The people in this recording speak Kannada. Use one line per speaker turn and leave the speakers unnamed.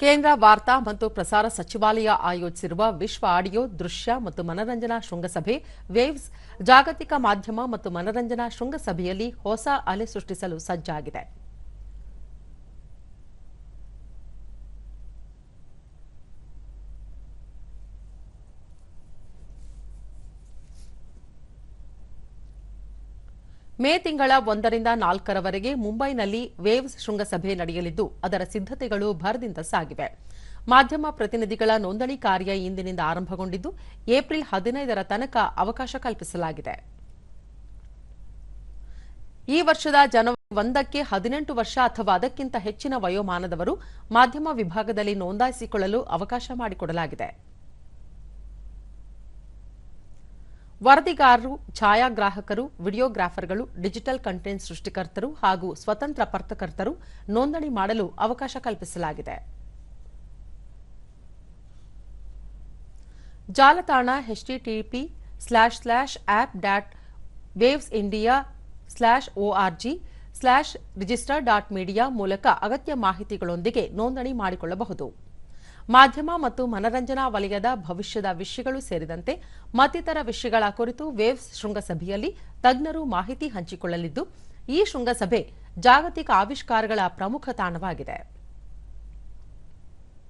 ಕೇಂದ್ರ ವಾರ್ತಾ ಮತ್ತು ಪ್ರಸಾರ ಸಚಿವಾಲಯ ಆಯೋಜಿಸಿರುವ ವಿಶ್ವ ಆಡಿಯೋ ದೃಶ್ಯ ಮತ್ತು ಮನರಂಜನಾ ಶೃಂಗಸಭೆ, ವೇವ್ಸ್ ಜಾಗತಿಕ ಮಾಧ್ಯಮ ಮತ್ತು ಮನರಂಜನಾ ಶೃಂಗಸಭೆಯಲ್ಲಿ ಹೊಸ ಅಲೆ ಸೃಷ್ಟಿಸಲು ಸಜ್ಜಾಗಿದೆ. ಮೇ ತಿಂಗಳ ಒಂದರಿಂದ ನಾಲ್ಕರವರೆಗೆ ಮುಂಬೈನಲ್ಲಿ ವೇವ್ಸ್ ಶೃಂಗಸಭೆ ನಡೆಯಲಿದ್ದು, ಅದರ ಸಿದ್ಧತೆಗಳು ಭರದಿಂದ ಸಾಗಿವೆ. ಮಾಧ್ಯಮ ಪ್ರತಿನಿಧಿಗಳ ನೋಂದಣಿ ಕಾರ್ಯ ಇಂದಿನಿಂದ ಆರಂಭಗೊಂಡಿದ್ದು, ಏಪ್ರಿಲ್ ಹದಿನೈದರ ತನಕ ಅವಕಾಶ ಕಲ್ಪಿಸಲಾಗಿದೆ. ಈ ವರ್ಷದ ಜನವರಿ ಒಂದಕ್ಕೆ ಹದಿನೆಂಟು ವರ್ಷ ಅಥವಾ ಅದಕ್ಕಿಂತ ಹೆಚ್ಚಿನ ವಯೋಮಾನದವರು ಮಾಧ್ಯಮ ವಿಭಾಗದಲ್ಲಿ ನೋಂದಾಯಿಸಿಕೊಳ್ಳಲು ಅವಕಾಶ ಮಾಡಿಕೊಡಲಾಗಿದೆ. ವರದಿಗಾರರು, ಛಾಯಾಗ್ರಾಹಕರು, ವಿಡಿಯೋಗ್ರಾಫರ್ಗಳು, ಡಿಜಿಟಲ್ ಕಂಟೆಂಟ್ ಸೃಷ್ಟಿಕರ್ತರು ಹಾಗೂ ಸ್ವತಂತ್ರ ಪತ್ರಕರ್ತರು ನೋಂದಣಿ ಮಾಡಲು ಅವಕಾಶ ಕಲ್ಪಿಸಲಾಗಿದೆ. ಜಾಲತಾಣ HTTP slash slash app dot waves India slash ORG slash register dot media ಮೂಲಕ ಅಗತ್ಯ ಮಾಹಿತಿಗಳೊಂದಿಗೆ ನೋಂದಣಿ ಮಾಡಿಕೊಳ್ಳಬಹುದು. ಮಾಧ್ಯಮ ಮತ್ತು ಮನರಂಜನಾ ವಲಯದ ಭವಿಷ್ಯದ ವಿಷಯಗಳು ಸೇರಿದಂತೆ ಮತ್ತಿತರ ವಿಷಯಗಳ ಕುರಿತು ವೇವ್ಸ್ ಶೃಂಗಸಭೆಯಲ್ಲಿ ತಜ್ಞರು ಮಾಹಿತಿ ಹಂಚಿಕೊಳ್ಳಲಿದ್ದು, ಈ ಶೃಂಗಸಭೆ ಜಾಗತಿಕ ಆವಿಷ್ಕಾರಗಳ ಪ್ರಮುಖ ತಾಣವಾಗಿದೆ.